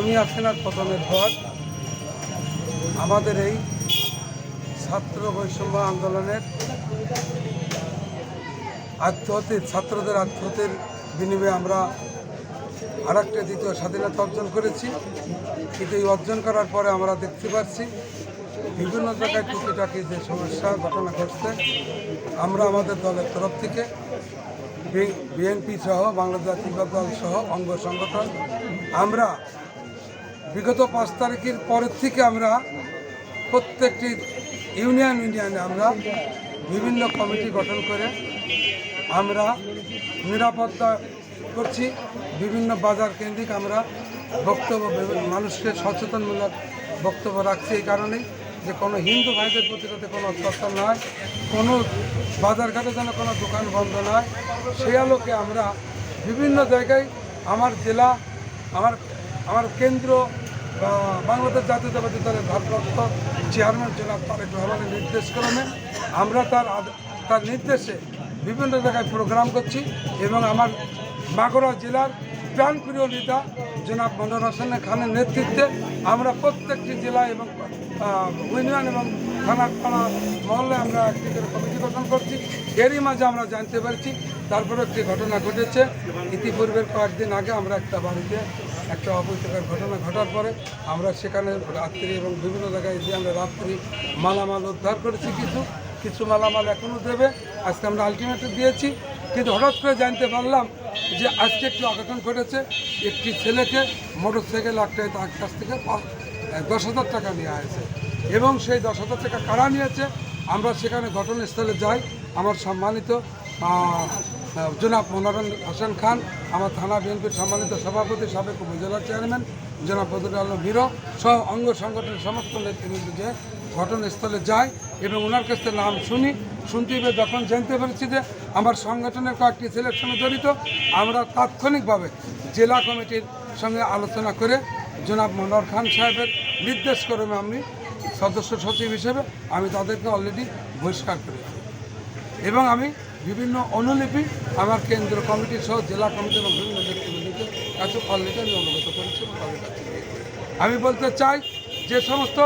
হাসিনার পতনের পর আমাদের এই ছাত্র বৈষম্য আন্দোলনের আত্মহত্যের ছাত্রদের আত্মহত্যের বিনিময়ে আমরা আর একটা দ্বিতীয় স্বাধীনতা অর্জন করেছি। কিন্তু এই অর্জন করার পরে আমরা দেখতে পাচ্ছি, বিভিন্ন জায়গায় টুকিটাকি যে সমস্যা, ঘটনা ঘটছে, আমরা আমাদের দলের তরফ থেকে বিএনপি সহ, বাংলাদেশ জাতীয় দল সহ, অঙ্গ সংগঠন, আমরা বিগত পাঁচ তারিখের পরের থেকে আমরা প্রত্যেকটি ইউনিয়ন ইউনিয়নে আমরা বিভিন্ন কমিটি গঠন করে আমরা নিরাপত্তা করছি। বিভিন্ন বাজার কেন্দ্রিক আমরা বক্তব্য মানুষকে সচেতনমূলক বক্তব্য রাখছি এই কারণেই যে কোনো হিন্দু ভাইদের প্রতি যাতে কোনো অত্যাচার নয় কোনো বাজারঘাটে যেন কোনো দোকান বন্ধ নয় সেই আলোকে আমরা বিভিন্ন জায়গায় আমার জেলা, আমার আমার কেন্দ্র বাংলাদেশ জাতীয়তাবাদী দলের ভারপ্রাপ্ত চেয়ারম্যান জনাব তারেক রহমানের নির্দেশক্রমে আমরা তার তার নির্দেশে বিভিন্ন জায়গায় প্রোগ্রাম করছি এবং আমার মাগুরা জেলার প্রাণপ্রিয় নেতা জনাব মনোর হোসেন খানের নেতৃত্বে আমরা প্রত্যেকটি জেলা এবং ইউনিয়ন এবং থানা থানা মহল্লে আমরা একটি করে কমিটি গঠন করছি। এরই মাঝে আমরা জানতে পারছি তারপরে একটি ঘটনা ঘটেছে। ইতিপূর্বের কয়েকদিন আগে আমরা একটা বাড়িতে একটা অপরিষ্কার ঘটনা ঘটার পরে আমরা সেখানে রাত্রি এবং বিভিন্ন জায়গায় যে আমরা রাত্রি মালামাল উদ্ধার করেছি। কিছু কিছু মালামাল এখনও দেবে। আজকে আমরা আলটিমেটাম দিয়েছি। কিন্তু হঠাৎ করে জানতে পারলাম যে আজকে একটি অঘটন ঘটেছে, একটি ছেলেকে মোটর সাইকেল আটটায় তার কাছ থেকে দশ হাজার টাকা নেওয়া হয়েছে। এবং সেই দশ হাজার টাকা কারা নিয়েছে, আমরা সেখানে ঘটনাস্থলে যাই। আমার সম্মানিত জনাব মনোরম হোসেন খান, আমার থানা বিএনপির সম্মানিত সভাপতি, সাবেক উপজেলা চেয়ারম্যান, জনাব বদরুল আলম হিরো, সহ অঙ্গ সংগঠনের সমস্ত নেতৃবৃন্দ যে ঘটনাস্থলে যাই এবং ওনার কাছ নাম শুনি শুনতে পেয়ে যখন জানতে পেরেছি যে আমার সংগঠনের কয়েকটি ছেলের সঙ্গে জড়িত, আমরা তাৎক্ষণিকভাবে জেলা কমিটির সঙ্গে আলোচনা করে জনাব মনোহর খান সাহেবের নির্দেশ ক্রমে আমি সদস্য সচিব হিসেবে আমি তাদেরকে অলরেডি বহিষ্কার করেছি এবং আমি বিভিন্ন অনুলিপি আমার কেন্দ্র কমিটি সহ জেলা কমিটি এবং বিভিন্ন ব্যক্তিবৃন্দকে কাছে অলরেডি আমি অনুগত করেছি। আমি বলতে চাই যে সমস্ত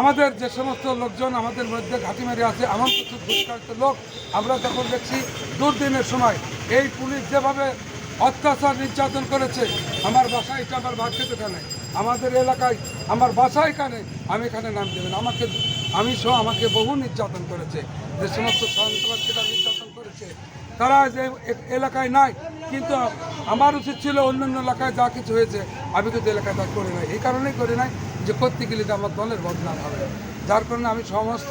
আমাদের যে সমস্ত লোকজন আমাদের মধ্যে ঘাঁটি মেরে আছে, এমন কিছু দুষ্কারিত লোক আমরা যখন দেখছি, দুর্দিনের সময় এই পুলিশ যেভাবে অত্যাচার নির্যাতন করেছে, আমার বাসা এটা আমার ভাগ্যে এখানে আমাদের এলাকায় আমার বাসা এখানে আমি এখানে নাম দেবেন আমাকে, আমি সহ আমাকে বহু নির্যাতন করেছে। যে সমস্ত সন্ত্রাসীরা নির্যাতন করেছে, তারা যে এলাকায় নাই, কিন্তু আমার উচিত ছিল অন্যান্য এলাকায় যা কিছু হয়েছে, আমি কিন্তু এলাকায় তা করি নাই। এই কারণেই করি নাই। যে করতে গেলে আমার দলের বদনাম হবে। যার কারণে আমি সমস্ত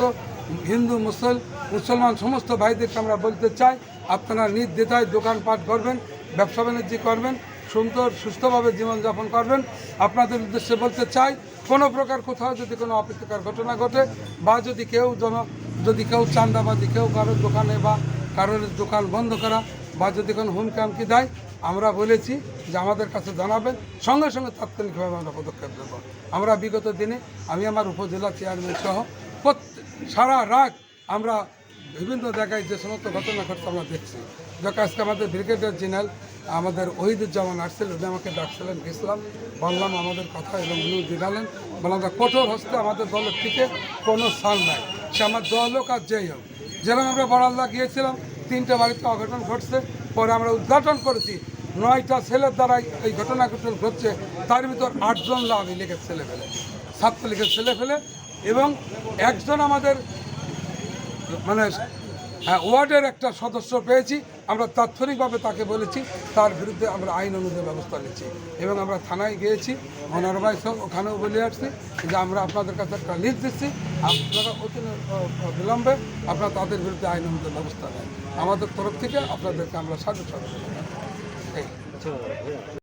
হিন্দু, মুসল, মুসলমান সমস্ত ভাইদেরকে আমরা বলতে চাই, আপনারা নির্দ্বিধায় দোকানপাট করবেন, ব্যবসা বাণিজ্য করবেন, সুন্দর, সুস্থভাবে জীবনযাপন করবেন। আপনাদের উদ্দেশ্যে বলতে চাই, কোনো প্রকার কোথাও যদি কোনো অপ্রীতিকর ঘটনা ঘটে বা যদি কেউ জন, যদি কেউ চান্দাবাজি কেউ কারোর দোকানে বা কারোর দোকান বন্ধ করা বা যদি কোনো হুমকি আমকি দেয় আমরা বলেছি যে আমাদের কাছে জানাবেন। সঙ্গে সঙ্গে তাৎক্ষণিকভাবে আমরা পদক্ষেপ দেব আমরা বিগত দিনে আমি আমার উপজেলা চেয়ারম্যান সহ সারা রাত আমরা বিভিন্ন জায়গায় যে সমস্ত ঘটনা ঘটছে আমরা দেখছি। যখন আজকে আমাদের ব্রিগেডিয়ার জেনারেল আমাদের ওহিদুজ্জামান আসছিল, উনি আমাকে ডাকছিলেন, গেছিলাম। বললাম, আমাদের কথা এবং উনি জানালেন। বললাম কঠোর হস্তে আমাদের দলের থেকে কোনো সাল নাই। সে আমার দল হোক আর যেই হোক। যেরকম আমরা বড়াল্লা গিয়েছিলাম, তিনটে বাড়িতে অঘটন ঘটছে। পরে আমরা উদ্ঘাটন করেছি। নয়টা ছেলের দ্বারাই এই ঘটনা ঘটছে, তার ভিতর আটজন লাভ লীগের ছেলে ফেলে, ছাত্রলীগের ছেলে ফেলে, এবং একজন আমাদের মানে হ্যাঁ ওয়ার্ডের একটা সদস্য পেয়েছি, আমরা তাৎক্ষণিকভাবে তাকে বলেছি, তার বিরুদ্ধে আমরা আইন অনুযায়ী ব্যবস্থা নিচ্ছি, এবং আমরা থানায় গিয়েছি মনোরমায় সব ওখানেও বলে আসছি যে আমরা আপনাদের কাছে একটা লিস্ট দিচ্ছি, আপনারা অতি বিলম্বে আপনারা তাদের বিরুদ্ধে আইন অনুযায়ী ব্যবস্থা নেন। আমাদের তরফ থেকে আপনাদেরকে আমরা সাহায্য সহযোগিতা করব। এই